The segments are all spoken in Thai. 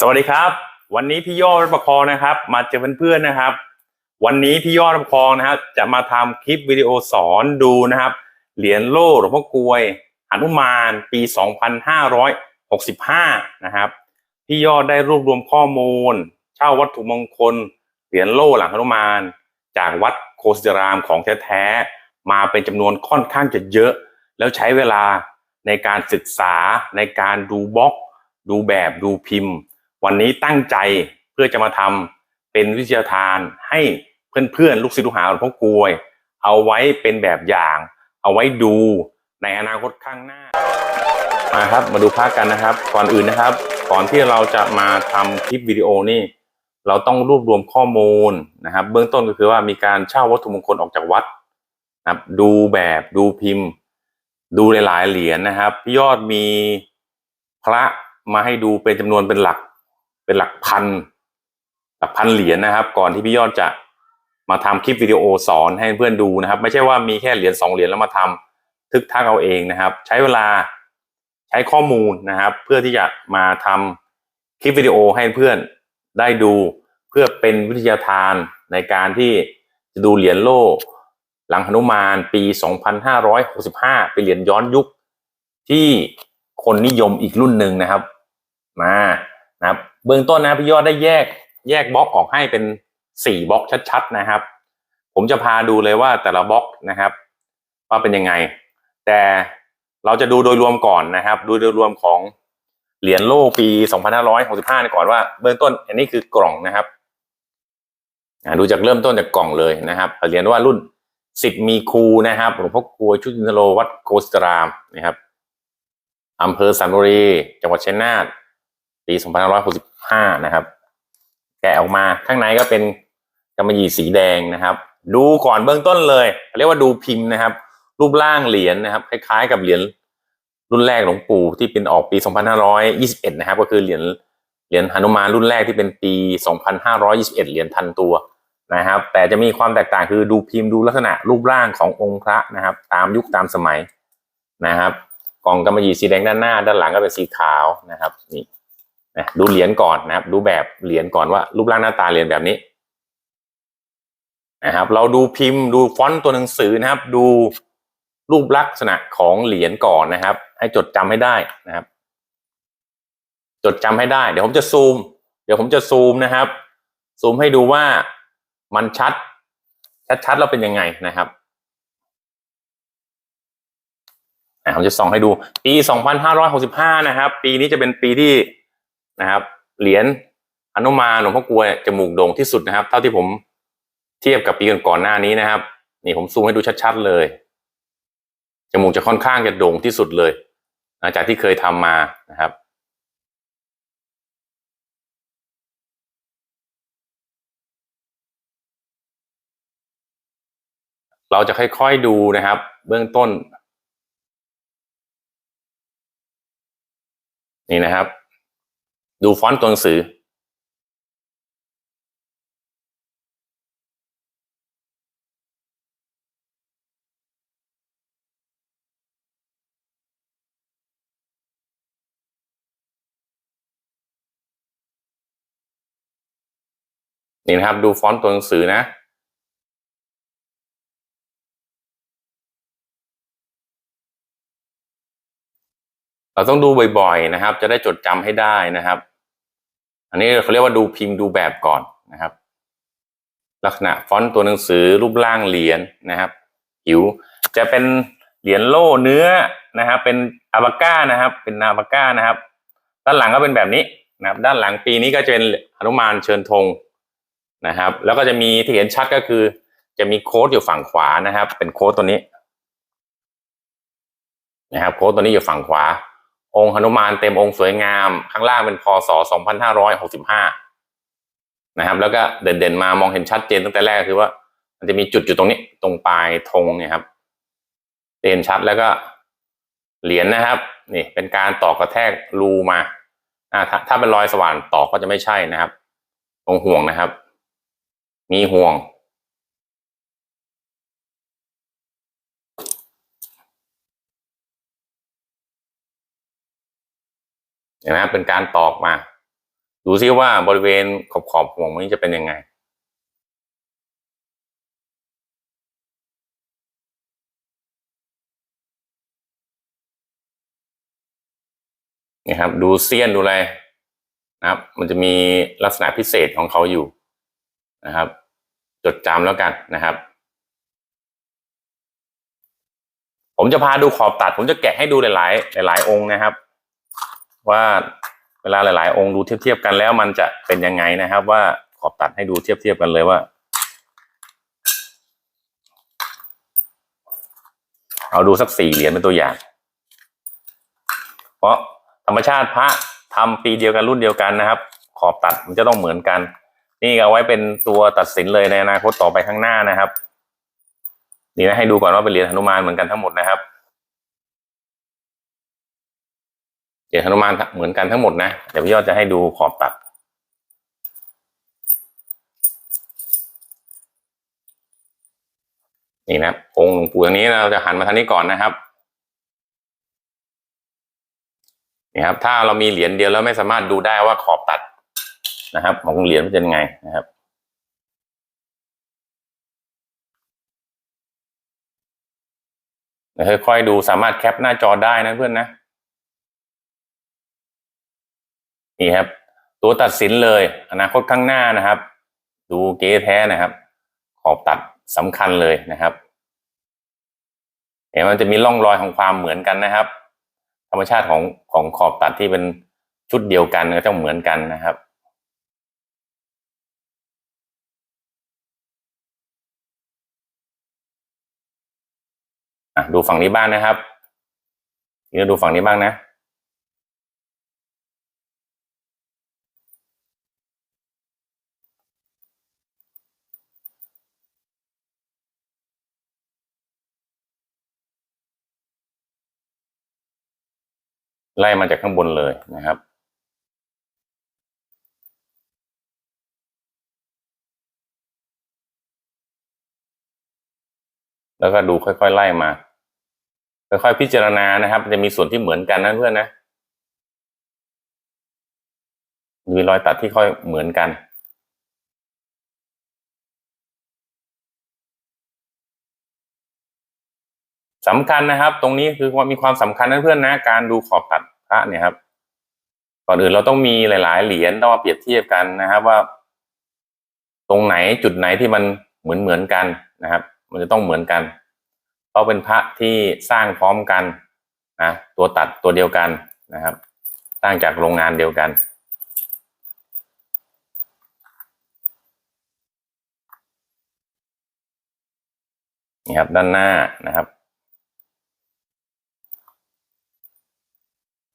สวัสดีครับ วันนี้พี่ยอดรับประคองนะครับ มาเจอเพื่อนๆนะครับ วันนี้พี่ยอดรับประคองนะครับจะมาทำคลิปวิดีโอสอนดูนะครับ เหรียญโล่หลวงพ่อกลวยหนุมานปี 2565 นะครับพี่ยอดได้รวบรวมข้อมูล เช่าวัตถุมงคล เหรียญโล่หลังหนุมาน จากวัดโคสิตารามของแท้ๆมาเป็นจำนวนค่อนข้างจะเยอะ แล้วใช้เวลาในการศึกษาในการดูบล็อก ดูแบบดูพิมพ์ วันนี้ตั้งใจเพื่อจะมาทำเป็นวิทยาทานให้เพื่อนๆลูกศิษย์ลูกหาหลวงพ่อกลวย เอาไว้เป็นแบบอย่าง เอาไว้ดูในอนาคตข้างหน้ามาครับมาดูภาพกันนะครับ ก่อนอื่นนะครับ ก่อนที่เราจะมาทำคลิปวิดีโอนี่ เราต้องรวบรวมข้อมูลนะครับ เบื้องต้นก็คือว่ามีการเช่าวัตถุมงคลออกจากวัดนะครับ ดูแบบดูพิมพ์ ดูหลายๆเหรียญนะครับพี่ยอดมีพระมาให้ดูเป็นจำนวนเป็นหลัก เป็นหลักพัน หลักพันเหรียญนะครับ ก่อนที่พี่ยอดจะมาทำคลิปวิดีโอสอนให้เพื่อนดูนะครับ ไม่ใช่ว่ามีแค่เหรียญสองเหรียญแล้วมาทำทึกทักเอาเองนะครับ ใช้เวลาใช้ข้อมูลนะครับ เพื่อที่จะมาทำคลิปวิดีโอให้เพื่อนได้ดูเพื่อเป็นวิทยาทานในการที่จะดูเหรียญโลหลังหนุมานปี 2565 เป็นเหรียญย้อนยุคที่คนนิยมอีกรุ่นหนึ่งนะครับ มานะครับ เบื้องต้นนะพี่ยอดได้แยกแยกบล็อกออกให้เป็นสี่บล็อกชัดๆนะครับ ผมจะพาดูเลยว่าแต่ละบล็อกนะครับ ว่าเป็นยังไง แต่เราจะดูโดยรวมก่อนนะครับ ดูโดยรวมของเหรียญโล่ปี 2565ก่อนว่าเบื้องต้น อันนี้คือกล่องนะครับดูจากเริ่มต้นจากกล่องเลยนะครับเหรียญว่ารุ่นสิทธิ์มีครูนะครับหลวงพ่อกลวยชุตินโรวัดโกสตรามนะครับอำเภอสันบุรีจังหวัดชัยนาท ปี 2565 นะครับ แกะออกมาข้างในก็เป็นกำมะหยี่สีแดงนะครับ ดูก่อนเบื้องต้นเลย เรียกว่าดูพิมพ์นะครับ รูปร่างเหรียญนะครับ คล้ายๆ กับเหรียญรุ่นแรกหลวงปู่ที่เป็นออกปี 2521 นะครับ ก็คือเหรียญเหรียญหนุมานรุ่นแรกที่เป็นปี 2521 เหรียญทันตัวนะครับ แต่จะมีความแตกต่างคือดูพิมพ์ดูลักษณะรูปร่างขององค์พระนะครับ ตามยุคตามสมัยนะครับ กล่องกำมะหยี่สีแดงด้านหน้า ด้านหลังก็เป็นสีขาวนะครับนี่ นะดูเหรียญก่อนนะครับ ดูแบบเหรียญก่อนว่า รูปร่างหน้าตาเหรียญแบบนี้นะครับ เราดูพิมพ์ดูฟอนต์ตัวหนังสือนะครับ ดูรูปลักษณะของเหรียญก่อนนะครับ ให้จดจำให้ได้นะครับ จดจำให้ได้ เดี๋ยวผมจะซูม เดี๋ยวผมจะซูมนะครับ ซูมให้ดูว่ามันชัด ชัดๆแล้วเป็นยังไงนะครับผมจะส่องให้ดูปี 2565 นะครับ ปีนี้จะเป็นปีที่ นะครับ เหรียญอนุมาหลวงพ่อกลวยจมูกโด่งที่สุดนะครับ เท่าที่ผมเทียบกับปีก่อนๆหน้านี้นะครับ นี่ผมซูมให้ดูชัดๆเลยจมูกจะค่อนข้างจะโด่งที่สุดเลยหลังจากที่เคยทำมานะครับ เราจะค่อยๆดูนะครับ เบื้องต้น นี่นะครับ ดูฟอนต์ตัวหนังสือนี่นะครับ ดูฟอนต์ตัวหนังสือนะ เราต้องดูบ่อยๆนะครับ จะได้จดจำให้ได้นะครับ อันนี้เขาเรียกว่าดูพิมพ์ดูแบบก่อนนะครับ ลักษณะฟอนต์ตัวหนังสือรูปร่างเหรียญนะครับผิวจะเป็นเหรียญโล่เนื้อนะครับ เป็นอาบาก้านะครับ เป็นอาบาก้านะครับ ด้านหลังก็เป็นแบบนี้นะครับ ด้านหลังปีนี้ก็จะเป็นหนุมานเชิญธงนะครับ แล้วก็จะมีที่เห็นชัดก็คือ จะมีโค้ดอยู่ฝั่งขวานะครับ เป็นโค้ดตัวนี้ นะครับ โค้ดตัวนี้อยู่ฝั่งขวา องค์หนุมานเต็มองค์สวยงาม ข้างล่างเป็นพศ 2565 นะครับ แล้วก็เด่นๆมามองเห็นชัดเจนตั้งแต่แรกคือว่า มันจะมีจุดอยู่ตรงนี้ตรงปลายธงเนี่ยครับเด่นชัดแล้วก็เหรียญนะครับนี่เป็นการตอกกระแทกรูมาถ้าถ้าเป็นรอยสว่านตอกก็จะไม่ใช่นะครับ ตรงห่วงนะครับ มีห่วง ห็นไหมครับเป็นการตอกมา ดูซิว่าบริเวณขอบขอบห่วงนี้จะเป็นยังไงนะครับดูเสี้ยนดูอะไรนะครับ มันจะมีลักษณะพิเศษของเขาอยู่นะครับ จดจำแล้วกันนะครับ ผมจะพาดูขอบตัด ผมจะแกะให้ดูหลาย ๆ หลาย ๆ องค์นะครับ ว่าเวลาหลาย ๆ องค์ดูเทียบๆกันแล้วมันจะเป็นยังไงนะครับ ว่าขอบตัดให้ดูเทียบๆกันเลยว่า เอาดูสักสี่เหรียญเป็นตัวอย่าง เพราะธรรมชาติพระทำปีเดียวกันรุ่นเดียวกันนะครับ ขอบตัดมันจะต้องเหมือนกัน นี่เอาไว้เป็นตัวตัดสินเลยในอนาคตต่อไปข้างหน้านะครับ นี่นะให้ดูก่อนว่าเป็นเหรียญหนุมานเหมือนกันทั้งหมดนะครับ เหรียญหนุมานเหมือนกันทั้งหมดนะ เดี๋ยวพี่ยอดจะให้ดูขอบตัด นี่นะองค์หลวงปู่ตรงนี้เราจะหันมาทางนี้ก่อนนะครับนี่ครับ ถ้าเรามีเหรียญเดียวแล้วไม่สามารถดูได้ว่าขอบตัดนะครับ ของเหรียญเป็นยังไงนะครับค่อยๆดูสามารถแคปหน้าจอได้นะเพื่อนนะ นี่ครับ ตัวตัดสินเลย อนาคตข้างหน้านะครับ ดูเก๊แท้นะครับ ขอบตัดสำคัญเลยนะครับเห็นมันจะมีร่องรอยของความเหมือนกันนะครับ ธรรมชาติของของขอบตัดที่เป็นชุดเดียวกันก็ต้องเหมือนกันนะครับดูฝั่งนี้บ้างนะครับทีนี้ดูฝั่งนี้บ้างนะ ไล่มาจากข้างบนเลยนะครับ แล้วก็ดูค่อยๆไล่มา ค่อยๆพิจารณานะครับ จะมีส่วนที่เหมือนกันนะเพื่อนนะมีรอยตัดที่ค่อยเหมือนกัน สำคัญนะครับ ตรงนี้คือความีความสำคัญนะเพื่อนนะการดูขอบตัดพระเนี่ยครับ ก่อนอื่นเราต้องมีหลาย ๆ เหรียญต้องมาเปรียบเทียบกันนะครับ ว่า ตรงไหนจุดไหนที่มันเหมือนเหมือนกันนะครับ มันจะต้องเหมือนกัน เพราะเป็นพระที่สร้างพร้อมกันนะตัวตัดตัวเดียวกันนะครับสร้างจากโรงงานเดียวกันนี่ครับด้านหน้านะครับ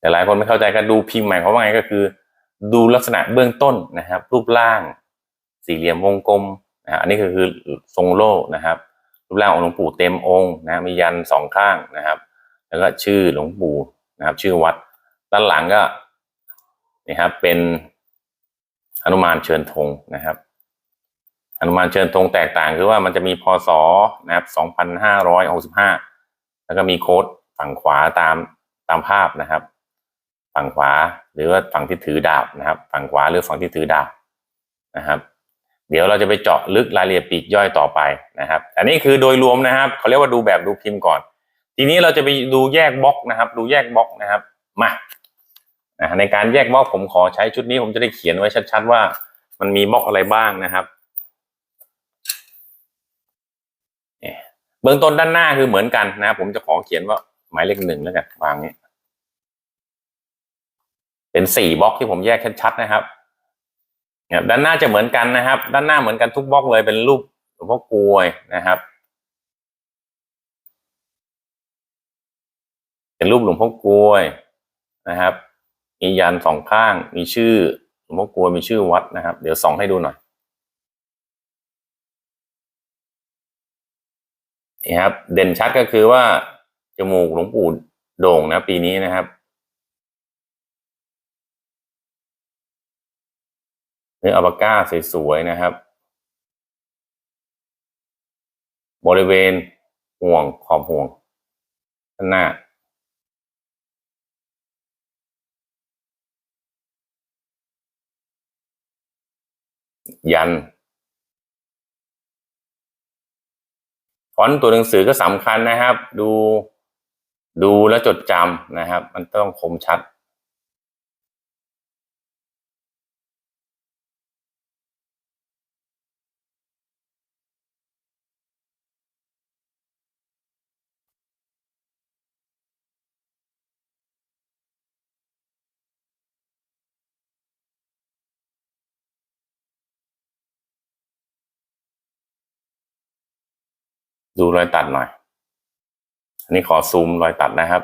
แต่หลายคนไม่เข้าใจก็ดูพิมพ์หมายความว่าไงก็คือ ดูลักษณะเบื้องต้นนะครับ รูปร่าง สี่เหลี่ยมวงกลมนะอันนี้คือคือทรงโล่นะครับ รูปร่างของหลวงปู่เต็มองค์นะมียันสองข้างนะครับ แล้วก็ชื่อหลวงปู่นะครับ ชื่อวัดด้านหลังก็นี่ครับเป็นหนุมานเชิญธงนะครับหนุมานเชิญธงแตกต่างคือว่ามันจะมีพศนะครับ2565แล้วก็มีโค้ดฝั่งขวาตามตามภาพนะครับ ฝั่งขวาหรือว่าฝั่งที่ถือดาบนะครับ ฝั่งขวาหรือฝั่งที่ถือดาบนะครับ เดี๋ยวเราจะไปเจาะลึกรายละเอียดปีกย่อยต่อไปนะครับ อันนี้คือโดยรวมนะครับเขาเรียกว่าดูแบบดูพิมพ์ก่อน ทีนี้เราจะไปดูแยกบล็อกนะครับ ดูแยกบล็อกนะครับมาในการแยกบล็อกผมขอใช้ชุดนี้ผมจะได้เขียนไว้ชัด ๆ ว่ามันมีบล็อกอะไรบ้างนะครับเบื้องต้นด้านหน้าคือเหมือนกันนะผมจะขอเขียนว่าหมายเลขหนึ่งแล้วกันวางนี้ เป็นสี่บล็อกที่ผมแยกชัดๆนะครับด้านหน้าจะเหมือนกันนะครับ ด้านหน้าเหมือนกันทุกบล็อกเลยเป็นรูปหลวงพ่อกลวยนะครับ เป็นรูปหลวงพ่อกลวยนะครับมียันสองข้าง มีชื่อหลวงพ่อกลวยมีชื่อวัดนะครับ เดี๋ยวส่องให้ดูหน่อยนี่ครับ เด่นชัดก็คือว่าจมูกหลวงปู่โด่งนะ ปีนี้นะครับ เนื้ออัลปาก้าสวยๆนะครับ บริเวณห่วงขอบห่วงด้านหน้ายัน ฟอนต์ตัวหนังสือก็สำคัญนะครับ ดูดูแล้วจดจำนะครับ มันต้องคมชัด ดูรอยตัดหน่อย อันนี้ขอซูมรอยตัดนะครับ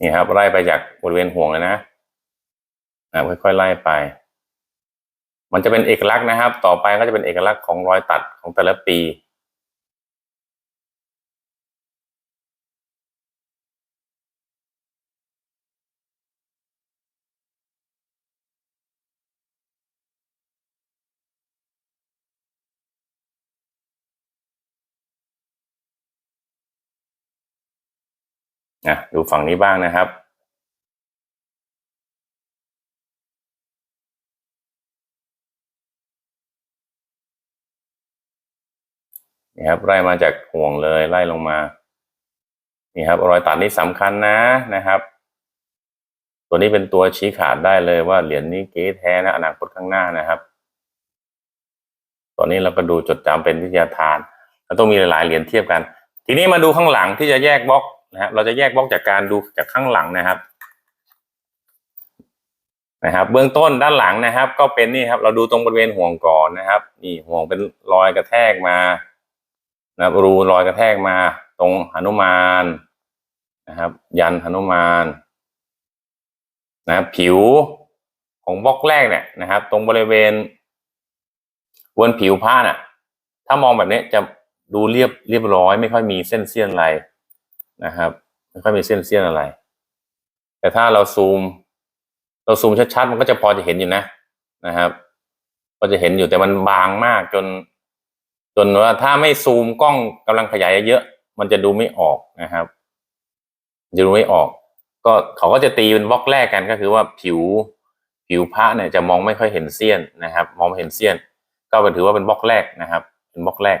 นี่ครับ ไล่ไปจากบริเวณห่วงเลยนะนะค่อยๆไล่ไป มันจะเป็นเอกลักษณ์นะครับ ต่อไปก็จะเป็นเอกลักษณ์ของรอยตัดของแต่ละปี นะดูฝั่งนี้บ้างนะครับนี่ครับไล่มาจากห่วงเลยไล่ลงมานี่ครับรอยตัดนี่สำคัญนะนะครับ ตัวนี้เป็นตัวชี้ขาดได้เลยว่าเหรียญนี้เก๊แท้นะอนาคตข้างหน้านะครับ ตอนนี้เราก็ดูจดจำเป็นวิทยาทานเราต้องมีหลายๆเหรียญเทียบกัน ทีนี้มาดูข้างหลังที่จะแยกบล็อก นะครับเราจะแยกบล็อกจากการดูจากข้างหลังนะครับนะครับเบื้องต้นด้านหลังนะครับ ก็เป็นนี่ครับ เราดูตรงบริเวณห่วงก่อนนะครับ นี่ห่วงเป็นรอยกระแทกมานะครับรูรอยกระแทกมา ตรงหนุมานนะครับ ยันหนุมานนะครับผิวของบล็อกแรกเนี่ยนะครับ ตรงบริเวณบนผิวผ้าน่ะ ถ้ามองแบบนี้จะดูเรียบเรียบร้อย ไม่ค่อยมีเส้นเสี้ยนอะไร นะครับไม่ค่อยมีเส้นเสี้ยนอะไร แต่ถ้าเราซูม เราซูมชัดๆ มันก็จะพอจะเห็นอยู่นะนะครับ ก็จะเห็นอยู่แต่มันบางมากจน จนว่าถ้าไม่ซูมกล้องกำลังขยายเยอะมันจะดูไม่ออกนะครับจะดูไม่ออก ก็เขาก็จะตีเป็นบล็อกแรกกันก็คือว่าผิวผิวพระเนี่ยจะมองไม่ค่อยเห็นเสี้ยนนะครับ มองไม่เห็นเสี้ยน ก็เป็นถือว่าเป็นบล็อกแรกนะครับ เป็นบล็อกแรก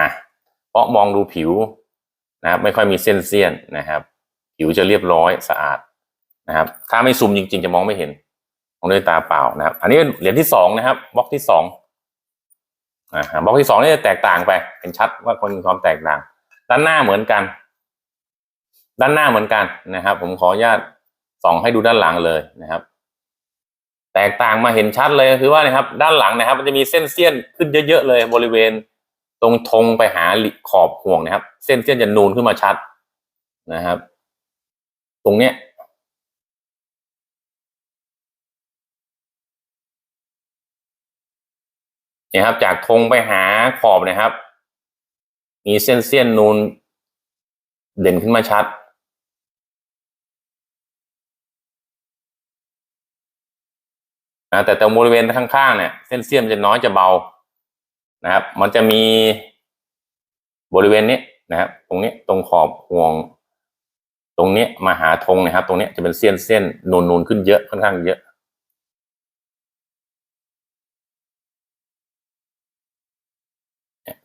อะ เพราะมองดูผิวนะครับ ไม่ค่อยมีเส้นเสี้ยนนะครับ ผิวจะเรียบร้อยสะอาดนะครับ ถ้าไม่ซูมจริง ๆ จะมองไม่เห็นมองด้วยตาเปล่านะครับ อันนี้เป็นเหรียญที่สองนะครับบล็อกที่สองอ่าบล็อกที่สองนี่จะแตกต่างไปเห็นชัดว่าคนมีความแตกต่าง ด้านหน้าเหมือนกัน ด้านหน้าเหมือนกันนะครับ ผมขออนุญาตส่องให้ดูด้านหลังเลยนะครับ แตกต่างมาเห็นชัดเลยคือว่านะครับ ด้านหลังนะครับ มันจะมีเส้นเสี้ยนขึ้นเยอะๆเลยบริเวณ ตรงธงไปหาขอบห่วงนะครับ เส้นเส้นจะนูนขึ้นมาชัดนะครับ ตรงเนี้ยเนี่ยครับ จากธงไปหาขอบนะครับ มีเส้นเส้นนูนเด่นขึ้นมาชัดนะแต่ตรงบริเวณข้างๆเนี่ย เส้นเสี้ยนจะน้อยจะเบา นะครับ มันจะมีบริเวณนี้นะครับ ตรงนี้ตรงขอบห่วง ตรงนี้มาหาธงนะครับ ตรงนี้จะเป็นเส้นเส้นนูนนูนขึ้นเยอะค่อนข้างเยอะ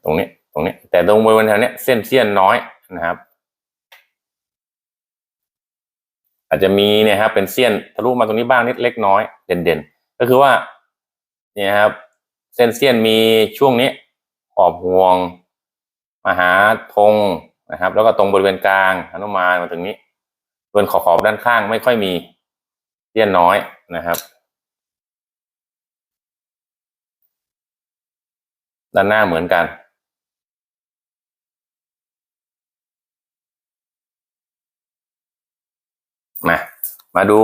ตรงนี้ตรงนี้ แต่ตรงบริเวณแถวนี้เส้นเสี้ยนน้อยนะครับ อาจจะมีเนี่ยครับเป็นเสี้ยนทะลุมาตรงนี้บ้างนิดเล็กน้อยเด่นๆก็คือว่าเนี่ยครับ เส้นเสี้ยนมีช่วงนี้ขอบห่วงมาหาธงนะครับ แล้วก็ตรงบริเวณกลางหนุมานมาถึงนี้บริเวณขอบขอบด้านข้างไม่ค่อยมีเสี้ยนน้อยนะครับด้านหน้าเหมือนกัน มา มาดู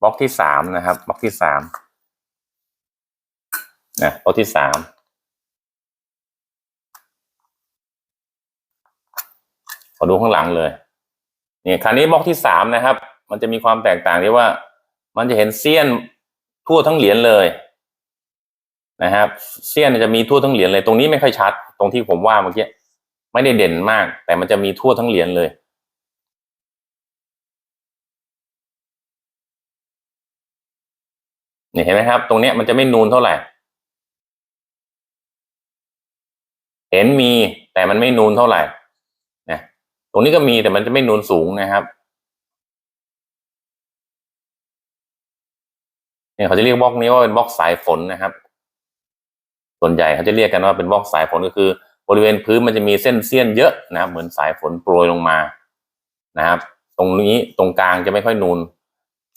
บล็อกที่สามนะครับ บล็อกที่สาม นะบล็อที่สามขอดูข้างหลังเลยนี่คราวนี้บล็อกที่สามนะครับ มันจะมีความแตกต่างที่ว่า มันจะเห็นเสี้ยนทั่วทั้งเหรียญเลยนะครับเสี้ยนจะมีทั่วทั้งเหรียญเลย ตรงนี้ไม่ค่อยชัด ตรงที่ผมว่าเมื่อกี้ไม่ได้เด่นมาก แต่มันจะมีทั่วทั้งเหรียญเลยนี่เห็นไหมครับ ตรงเนี้ยมันจะไม่นูนเท่าไหร่ เห็นมีแต่มันไม่นูนเท่าไหร่นะตรงนี้ก็มีแต่มันจะไม่นูนสูงนะครับเนี่ยเขาจะเรียกบล็อกนี้ว่าเป็นบล็อกสายฝนนะครับ ส่วนใหญ่เขาจะเรียกกันว่าเป็นบล็อกสายฝนก็คือ บริเวณพื้นมันจะมีเส้นเสี้ยนเยอะนะครับเหมือนสายฝนโปรยลงมานะครับ ตรงนี้ตรงกลางจะไม่ค่อยนูน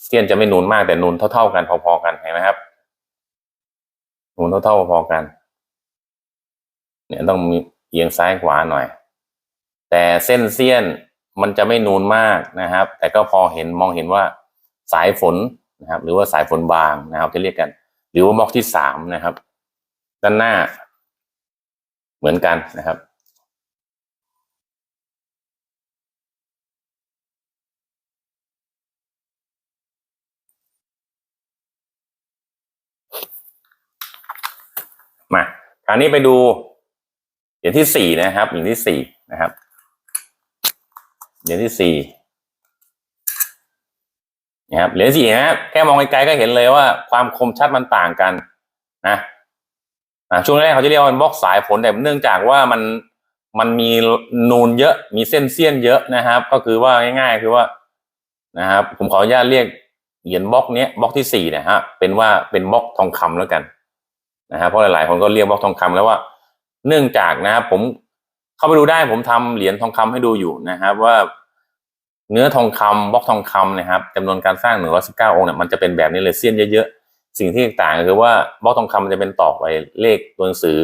เสี้ยนจะไม่นูนมากแต่นูนเท่า ๆกันพอๆกันเห็นไหมครับนูนเท่าๆพอๆกัน เนี่ยต้องมีเอียงซ้ายขวาหน่อย แต่เส้นเสี้ยนมันจะไม่นูนมากนะครับ แต่ก็พอเห็นมองเห็นว่าสายฝนนะครับ หรือว่าสายฝนบางนะครับจะเรียกกัน หรือว่าบล็อกที่สามนะครับ ด้านหน้า เหมือนกันนะครับมาคราวนี้ไปดู เหรียญที่สี่นะครับเหรียญที่สี่นะครับเหรียญที่สี่นะครับเหรียญสี่นะครับแค่มองไกลๆก็เห็นเลยว่าความคมชัดมันต่างกันนะช่วงแรกเขาจะเรียกว่าเป็นบล็อกสายฝนแต่เนื่องจากว่ามันมันมีนูนเยอะมีเส้นเสี้ยนเยอะนะครับ ก็คือว่าง่ายๆคือว่านะครับ ผมขออนุญาตเรียกเหรียญบล็อกเนี้ยบล็อกที่สี่นะฮะเป็นว่าเป็นบล็อกทองคำแล้วกันนะครับเพราะหลายๆคนก็เรียกบล็อกทองคำแล้วว่า เนื่องจากนะครับผมเข้าไปดูได้ผมทำเหรียญทองคำให้ดูอยู่นะครับ ว่าเนื้อทองคำบล็อกทองคำนะครับจำนวนการสร้างหนึ่งร้อยสิบเก้าองค์เนี่ยมันจะเป็นแบบนี้เลยเสี้ยนเยอะๆ สิ่งที่ต่างก็คือว่าบล็อกทองคำมันจะเป็นตอกไปเลขตัวหนังสือ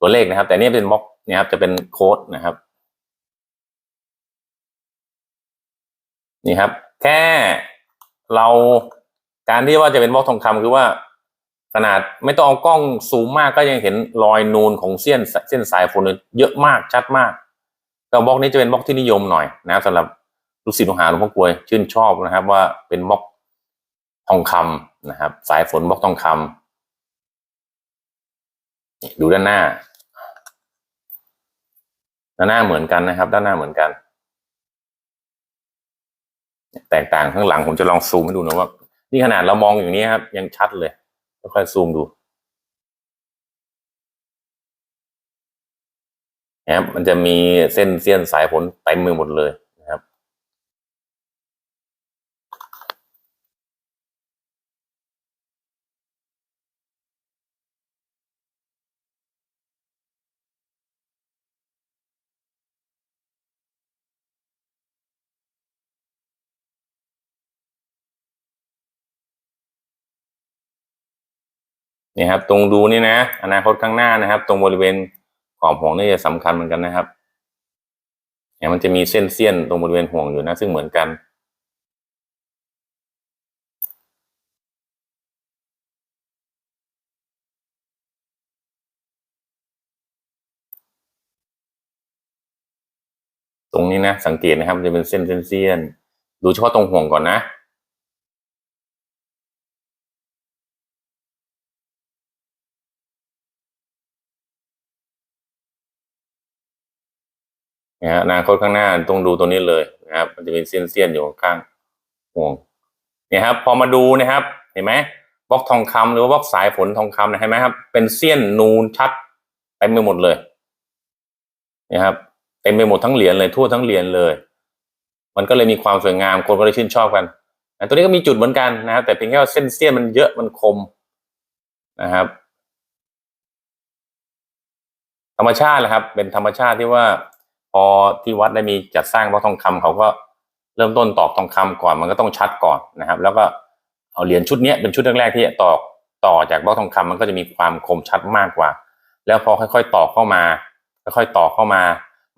ตัวเลขนะครับ แต่นี่เป็นบล็อกนี่ยครับจะเป็นโค้ดนะครับนี่ครับ แค่เราการที่ว่าจะเป็นบล็อกทองคำคือว่า ขนาดไม่ต้องเอากล้องซูมมากก็ยังเห็นรอยนูนของเส้นเส้นสายฝนเยอะมากชัดมากก็บล็อกนี้จะเป็นบล็อกที่นิยมหน่อยนะครับสำหรับลูกศิษย์ลูกหาหลวงพ่อกลวยชื่นชอบนะครับ ว่าเป็นบล็อกทองคำนะครับ สายฝนบล็อกทองคำนี่ดูด้านหน้า ด้านหน้าเหมือนกันนะครับ ด้านหน้าเหมือนกัน แตกต่างข้างหลังผมจะลองซูมให้ดูนะว่า นี่ขนาดเรามองอย่างนี้ครับ ยังชัดเลย ค่อยๆซูมดูนะครับมันจะมีเส้นเสี้ยนสายผลเต็มมือหมดเลย นี่ครับ ตรงดูนี่นะ อนาคตข้างหน้านะครับ ตรงบริเวณขอบห่วงนี่จะสำคัญเหมือนกันนะครับเนี่ยมันจะมีเส้นเสี้ยนตรงบริเวณห่วงอยู่นะ ซึ่งเหมือนกันตรงนี้นะสังเกตนะครับจะเป็นเส้นเส้นเสี้ยน ดูเฉพาะตรงห่วงก่อนนะ นะฮะอนาคตข้างหน้าต้องดูตัวนี้เลยนะครับ มันจะมีเส้นเสี้ยนอยู่ข้างห่วงเนี่ยครับ พอมาดูนะครับ เห็นไหมบล็อกทองคำหรือว่าบล็อกสายฝนทองคำนะเห็นไหมครับ เป็นเสี้ยนนูนชัดเต็มไปหมดเลยนี่ยครับเต็มไปหมดทั้งเหรียญเลยทั่วทั้งเหรียญเลย มันก็เลยมีความสวยงามคนก็เลยชื่นชอบกันนะตัวนี้ก็มีจุดเหมือนกันนะครับแต่เพียงแค่ว่าเส้นเสี้ยนมันเยอะมันคมนะครับ ธรรมชาติแหละครับ เป็นธรรมชาติที่ว่า พอที่วัดได้มีจัดสร้างบล็อกทองคำเขาก็เริ่มต้นตอกทองคำก่อนมันก็ต้องชัดก่อนนะครับ แล้วก็เอาเหรียญชุดนี้เป็นชุดแรกๆที่ตอกต่อจากบล็อกทองคำมันก็จะมีความคมชัดมากกว่า แล้วพอค่อยๆตอกเข้ามา ค่อยๆตอกเข้ามา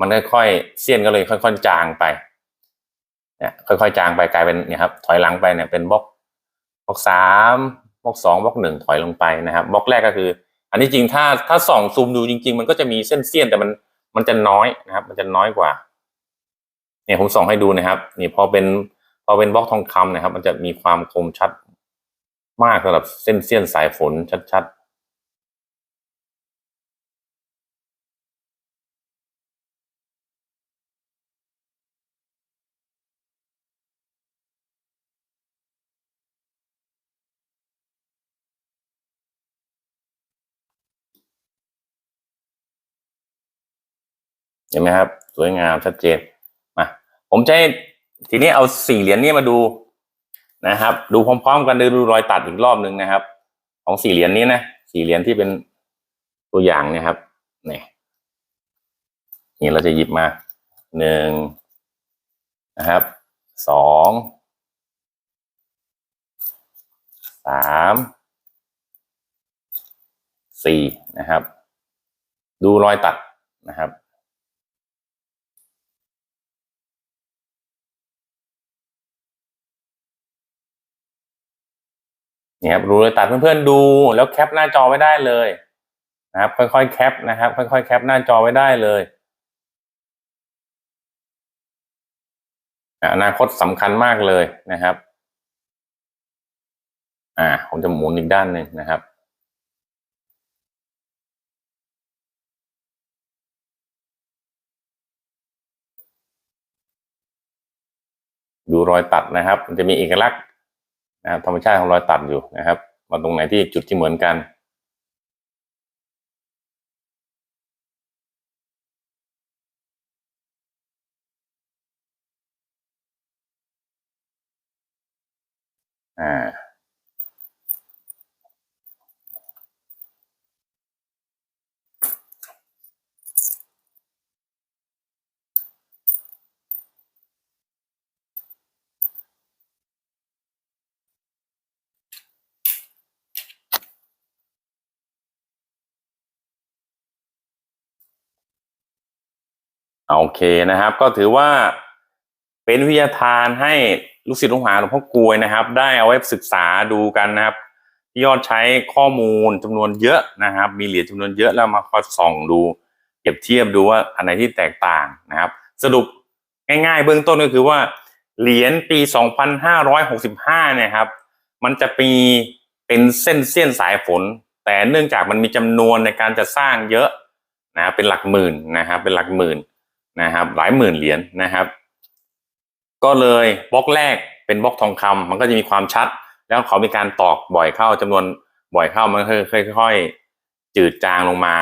มันค่อยๆเสี้ยนก็เลยค่อย ๆ จางไปเนี่ยค่อยๆจางไปกลายเป็นเนี่ยครับถอยหลังไปเนี่ยเป็นบล็อกบล็อกสามบล็อกสองบล็อกหนึ่งถอยลงไปนะครับบล็อกแรกก็คือ อันนี้จริงถ้าถ้าส่องซูมดูจริง ๆ มันก็จะมีเส้นเสี้ยนแต่มัน มันจะน้อยนะครับ มันจะน้อยกว่า เนี่ยผมส่องให้ดูนะครับ นี่พอเป็นพอเป็นบล็อกทองคำนะครับ มันจะมีความคมชัดมากสำหรับเส้นเสี้ยนสายฝนชัด เห็นไหมครับ สวยงามชัดเจนมาผมจะทีนี้เอาสี่เหรียญนี้มาดูนะครับ ดูพร้อมๆ กันดูรอยตัดอีกรอบหนึ่งนะครับ ของสี่เหรียญนี้นะสี่เหรียญที่เป็นตัวอย่างเนี่ยครับนี่นี่เราจะหยิบมาหนึ่งนะครับสองสามสี่นะครับ ดูรอยตัดนะครับ เนี่ยครับรูเลยตัดเพื่อนๆดู แล้วแคปหน้าจอไว้ได้เลยนะครับ ค่อยๆแคปนะครับ ค่อยๆแคปหน้าจอไว้ได้เลยอะอนาคตสำคัญมากเลยนะครับ อ่า ผมจะหมุนอีกด้านหนึ่งนะครับดูรอยตัดนะครับ มันจะมีเอกลักษณ์ นะครับธรรมชาติของรอยตัดอยู่นะครับมาตรงไหนที่จุดที่เหมือนกันอ่า โอเคนะครับ ก็ถือว่าเป็นวิทยาทานให้ลูกศิษย์ลูกหาหลวงพ่อกลวยนะครับ ได้เอาไว้ศึกษาดูกันนะครับยอดใช้ข้อมูลจำนวนเยอะนะครับ มีเหรียญจำนวนเยอะแล้วมาคอยส่องดูเปรียบเทียบดูว่าอันไหนที่แตกต่างนะครับ สรุปง่ายๆ เบื้องต้นก็คือว่าเหรียญปี 2565 เนี่ยครับ มันจะมีเป็นเส้นเสี้ยนสายฝน แต่เนื่องจากมันมีจำนวนในการจะสร้างเยอะนะครับเป็นหลักหมื่นนะครับเป็นหลักหมื่น นะครับหลายหมื่นเหรียญนะครับ ก็เลยบล็อกแรกเป็นบล็อกทองคำมันก็จะมีความชัด แล้วเขามีการตอกบ่อยเข้าจำนวนบ่อยเข้ามันค่อยๆจืดจางลงมา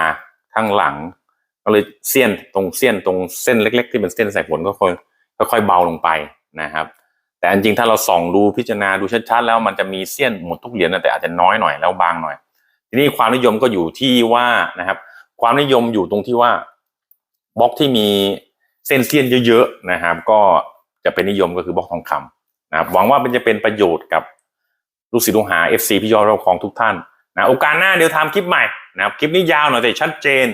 ข้างหลัง ก็เลยเส้นตรงเส้นตรงเส้นเล็ก ๆ ที่เป็นเส้นสายฝนก็ค่อยค่อยเบาลงไปนะครับ แต่จริงๆถ้าเราส่องดูพิจารณาดูชัดๆแล้วมันจะมีเส้นหมดทุกเหรียญนะแต่อาจจะน้อยหน่อยแล้วบางหน่อย ทีนี้ความนิยมก็อยู่ที่ว่านะครับ ความนิยมอยู่ตรงที่ว่าบล็อกที่มี เส้นเสี้ยนเยอะๆนะครับ ก็จะเป็นนิยมก็คือบล็อกทองคำนะครับหวังว่ามันจะเป็นประโยชน์กับลูกศิษย์ลูกหา FC พี่ยอดเราของทุกท่านนะโอกาสหน้าเดี๋ยวทำคลิปใหม่นะครับคลิปนี้ยาวหน่อยแต่ชัดเจน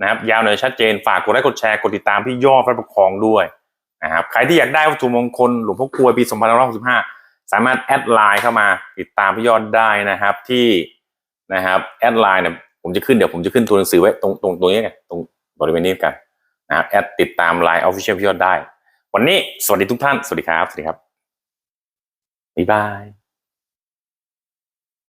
นะครับยาวหน่อยชัดเจนฝากกดไลค์กดแชร์กดติดตามพี่ยอดพระประคองด้วยนะครับใครที่อยากได้วัตถุมงคลหลวงพ่อกลวยปี2565 สามารถแอดไลน์เข้ามาติดตามพี่ยอดได้นะครับที่นะครับแอดไลน์เนี่ยผมจะขึ้นเดี๋ยวผมจะขึ้นตัวหนังสือไว้ตรงตรงตรงนี้ไงตรงบริเวณนี้กัน นะครับแอดติดตาม Line Official พี่ยอดได้ วันนี้สวัสดีทุกท่าน สวัสดีครับ สวัสดีครับบ๊ายบาย